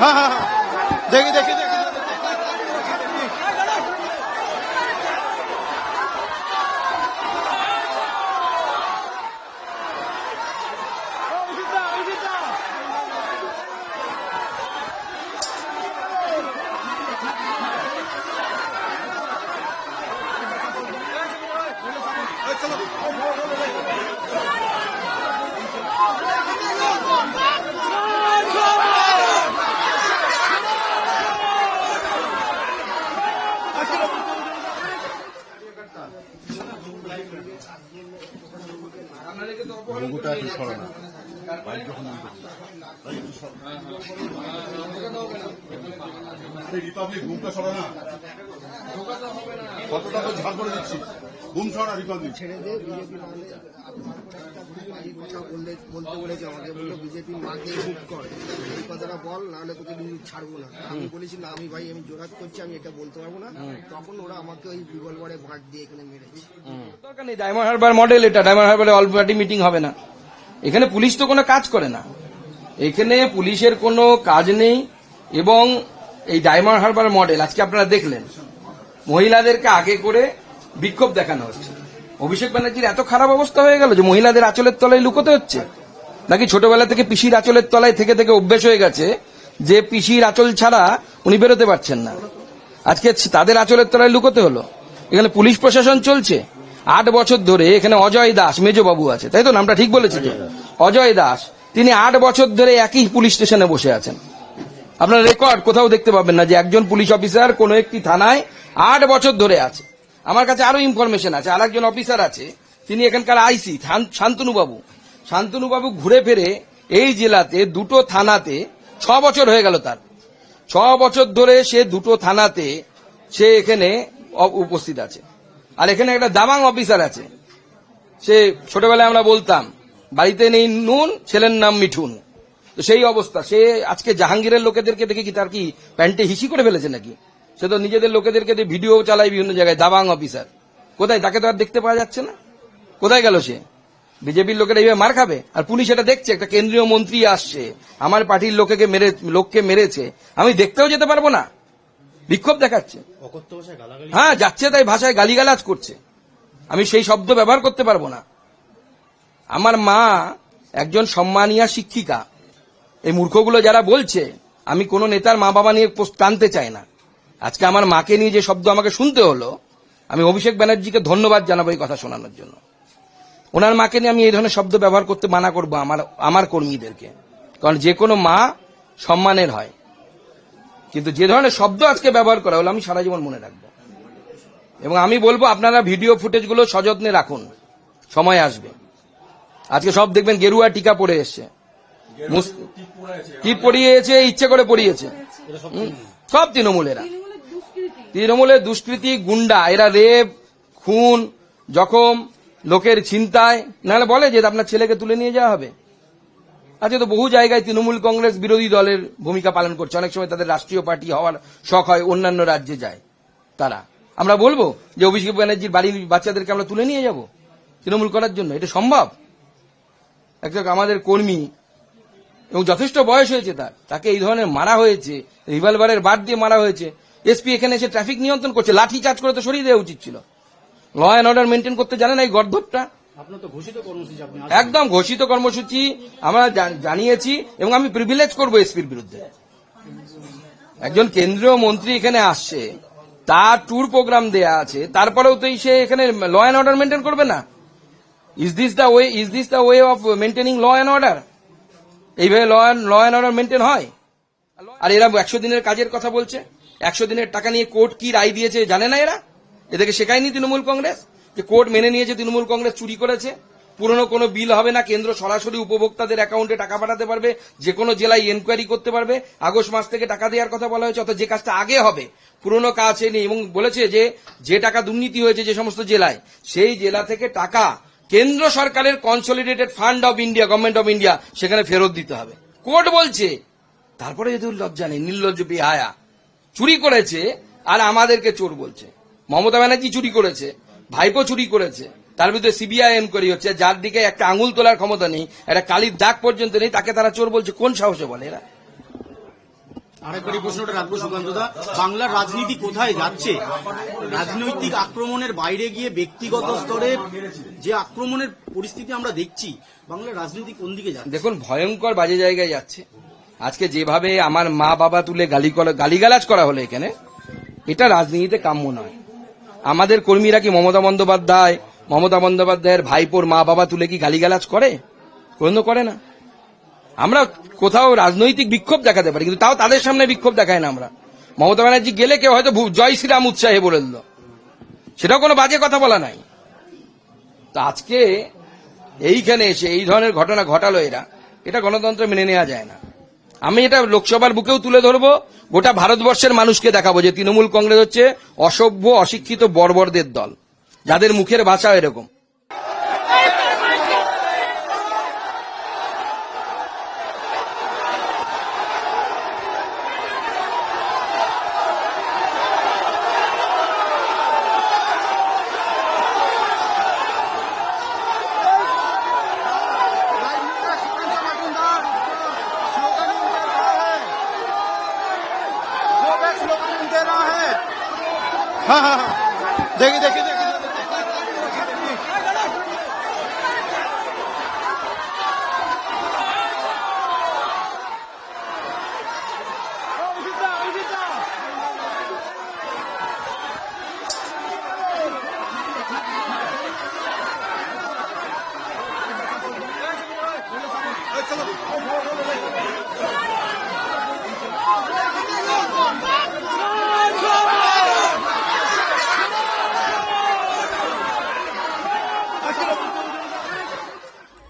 হ্যাঁ হ্যাঁ হ্যাঁ। দেখি দেখি দেখি লোগোটা একটু সরানো বাইক যখন রিপাবলিক ঘুমটা সরা না। কত টাকা ঝাড় করে দিচ্ছি? ঘুম সরা রিপাবলিক ছেড়ে দিয়ে বিজেপি বললে বলতে বলেছে আমাকে বলল বিজেপি মাকে কর। এই কথাটা বল নাহলে তোকে ছাড়বো না। আমি বলেছি না আমি ভাই আমি জোরাত করছি আমি এটা বলতে পারব না। তখন ওরা আমাকে ওই রিভলভারে বাঁট দিয়ে এখানে মেরেছে। দরকার নেই ডায়মন্ড হারবার মডেল এটা। ডায়মন্ড হারবারে অল পার্টি মিটিং হবে না। এখানে পুলিশ তো কোনো কাজ করে না। এখানে পুলিশের কোনো কাজ নেই এবং এই ডায়মন্ড হারবার মডেল, আজকে আপনারা দেখলেন, মহিলাদেরকে আগে করে বিক্ষোভ দেখানো হচ্ছে। অভিষেক ব্যানার্জির এত খারাপ অবস্থা হয়ে গেল যে মহিলাদের আঁচলের তলায় লুকোতে হচ্ছে। নাকি ছোটবেলা থেকে পিসির আঁচলের তলায় থেকে থেকে অভ্যেস হয়ে গেছে যে পিসির আঁচল ছাড়া উনি বেরোতে পারছেন না। আজকে তাদের আঁচলের তলায় লুকোতে হলো। এখানে পুলিশ প্রশাসন চলছে। আট বছর ধরে এখানে অজয় দাস মেজবাবু আছে তাই তো? নামটা ঠিক বলেছি তো? অজয় দাস। তিনি আট বছর ধরে একই পুলিশ স্টেশনে বসে আছেন। আপনার রেকর্ড কোথাও দেখতে পাবেন না যে একজন পুলিশ অফিসার কোনো একটি থানায় আট বছর ধরে আছে। আমার কাছে আরও ইনফরমেশন আছে আর একজন অফিসার আছে তিনি এখানকার আইসি শান্তনু বাবু শান্তনু বাবু ঘুরে ফিরে এই জেলাতে দুটো থানাতে ছ বছর হয়ে গেল তার। ছ বছর ধরে সে দুটো থানাতে সে এখানে উপস্থিত আছে। আর এখানে একটা দামাং অফিসার আছে। সে ছোটবেলায় আমরা বলতাম, বাড়িতে নেই নুন, ছেলের নাম মিঠুন। তো সেই অবস্থা। সে আজকে জাহাঙ্গীরের লোকেদেরকে দেখে কি তার কি প্যান্টে হিসি করে ফেলেছে নাকি? সে তো নিজেদের লোকেদেরকে দিয়ে ভিডিও চালায় বিভিন্ন জায়গায় দাবাং অফিসার কোথায়? তাকে তো আর দেখতে পাওয়া যাচ্ছে না। কোথায় গেল সে? বিজেপির লোকেরা এইভাবে মার খাবে? আর পুলিশ এটা দেখছে, একটা কেন্দ্রীয় মন্ত্রী আসছে। আমার পার্টির লোকেকে মেরে, লোককে মেরেছে। আমি দেখতেও যেতে পারব না। বিক্ষোভ দেখাচ্ছে। হ্যাঁ যাচ্ছে তাই ভাষায় গালিগালাজ করছে। আমি সেই শব্দ ব্যবহার করতে পারব না। আমার মা একজন সম্মানীয় শিক্ষিকা। এই মূর্খগুলো যারা বলছে আমি কোনো নেতার মা বাবা নিয়ে টানতে চাই না। আজকে আমার মাকে নিয়ে যে শব্দ আমাকে শুনতে হলো আমি অভিষেক ব্যানার্জিকে ধন্যবাদ জানাব এই কথা শোনানোর জন্য। ওনার মাকে নিয়ে আমি এই ধরনের শব্দ ব্যবহার করতে মানা করব আমার আমার কর্মীদেরকে। কারণ যে কোনো মা সম্মানের হয়। কিন্তু যে ধরনের শব্দ আজকে ব্যবহার করা হলো, আমি সারা জীবন মনে রাখব। এবং আমি বলব, আপনারা ভিডিও ফুটেজগুলো সযত্নে রাখুন। সময় আসবে। আজকে সব দেখবেন, গেরুয়া টিকা পড়ে এসছে। টিপ পরিয়েছে ইচ্ছে করে পড়িয়েছে। সব তৃণমূলেরা। তৃণমূলের দুষ্কৃতি, গুন্ডা, এরা রেপ, খুন, জখম, লোকের চিন্তায় নাহলে বলে যে, আপনার ছেলেকে তুলে নিয়ে যাওয়া হবে। আজকে তো বহু জায়গায় তৃণমূল কংগ্রেস বিরোধী দলের ভূমিকা পালন করছে। অনেক সময় তাদের রাষ্ট্রীয় পার্টি হওয়ার শখ হয়, অন্যান্য রাজ্যে যায় তারা। আমরা বলব যে অভিষেক ব্যানার্জির বাড়ির বাচ্চাদেরকে আমরা তুলে নিয়ে যাব তৃণমূল করার জন্য। এটা সম্ভব? একটা আমাদের কর্মী এবং যথেষ্ট বয়স হয়েছে তার, তাকে এই ধরনের মারা হয়েছে, রিভলভারের বাদ দিয়ে মারা হয়েছে। এসপি এখানে এসে ট্রাফিক নিয়ন্ত্রণ করছে, লাঠি চার্জ করে তো সরিয়ে দেওয়া উচিত ছিল। ল অ্যান্ড অর্ডার মেনটেন করতে জানে না এই গর্ধপটা একদম ঘোষিত কর্মসূচি আমরা জানিয়েছি এবং আমি প্রিভিলেজ করব এসপির বিরুদ্ধে। একজন কেন্দ্রীয় মন্ত্রী এখানে আসছে, তার ট্যুর প্রোগ্রাম দেয়া আছে, তারপরেও তো সে এখানে ল অ্যান্ড অর্ডার মেনটেন করবে না। Is this the way is this the way of maintaining law and order এইভাবে law law and order maintain হয়? আর এরা একশো দিনের কাজের কথা বলছে। একশো দিনের টাকা নিয়ে কোর্ট কি রায় দিয়েছে জানে না এরা? এদেরকে শেখায়নি তৃণমূল কংগ্রেস? যে কোর্ট মেনে নিয়েছে তৃণমূল কংগ্রেস চুরি করেছে? পুরনো কোনো বিল হবে না, কেন্দ্র সরাসরি উপভোক্তাদের অ্যাকাউন্টে টাকা পাঠাতে পারবে, যে কোনো জেলায় এনকোয়ারি করতে পারবে, আগস্ট মাস থেকে টাকা দেওয়ার কথা বলা হয়েছে, অর্থাৎ যে কাজটা আগে হবে, পুরনো কাজ নেই এবং বলেছে যে যে টাকা দুর্নীতি হয়েছে যে সমস্ত জেলায়, সেই জেলা থেকে টাকা কেন্দ্র সরকারের consolidated fund of India government of India সেখানে ফেরত দিতে হবে। কোর্ট বলছে, তারপরে যদি লজ্জা নেই, নির্লজ্জ বিহায়া, চুরি করেছে, আর আমাদেরকে চোর বলছে। মমতা ব্যানার্জি চুরি করেছে ভাইপো চুরি করেছে তার বিরুদ্ধে সিবিআই এনকোয়ারি হচ্ছে যার দিকে একটা আঙুল তোলার ক্ষমতা নেই একটা কালির দাগ পর্যন্ত নেই তাকে তারা চোর বলছে কোন সাহসে বলে এরা? আরেকবার প্রশ্নটা রাখব সুকান্তদা বাংলার রাজনীতি কোথায় যাচ্ছে? রাজনৈতিক আক্রমণের বাইরে গিয়ে ব্যক্তিগত স্তরে যে আক্রমণের পরিস্থিতি আমরা দেখছি বাংলার রাজনীতি কোন দিকে যাচ্ছে? দেখুন ভয়ঙ্কর বাজে জায়গায় যাচ্ছে। আজকে যেভাবে আমার মা বাবা তুলে গালি গালিগালাজ করা হলো এখানে এটা রাজনীতিতে কাম্য নয়। আমাদের কর্মীরা কি মমতা বন্দ্যোপাধ্যায়, মমতা বন্দ্যোপাধ্যায়ের ভাইপোর মা বাবা তুলে কি গালিগালাজ করে? কোনো করে না। আমরা কোথাও রাজনৈতিক বিক্ষোভ দেখাতে পারি, কিন্তু তাও তাদের সামনে বিক্ষোভ দেখায় না আমরা। মমতা ব্যানার্জি গেলে কেউ হয়তো জয় শ্রীরাম উৎসাহে বলে দিল। সেটাও কোনো বাজে কথা বলা নাই। তো আজকে এইখানে এসে এই ধরনের ঘটনা ঘটালো এরা, এটা গণতন্ত্র মেনে নেওয়া যায় না। আমি এটা লোকসভার বুকেও তুলে ধরব, গোটা ভারতবর্ষের মানুষকে দেখাবো যে তৃণমূল কংগ্রেস হচ্ছে অসভ্য, অশিক্ষিত, বর্বরদের দল। যাদের মুখের ভাষা এরকম। হ্যাঁ, হ্যাঁ হ্যাঁ দেখি দেখি দেখি।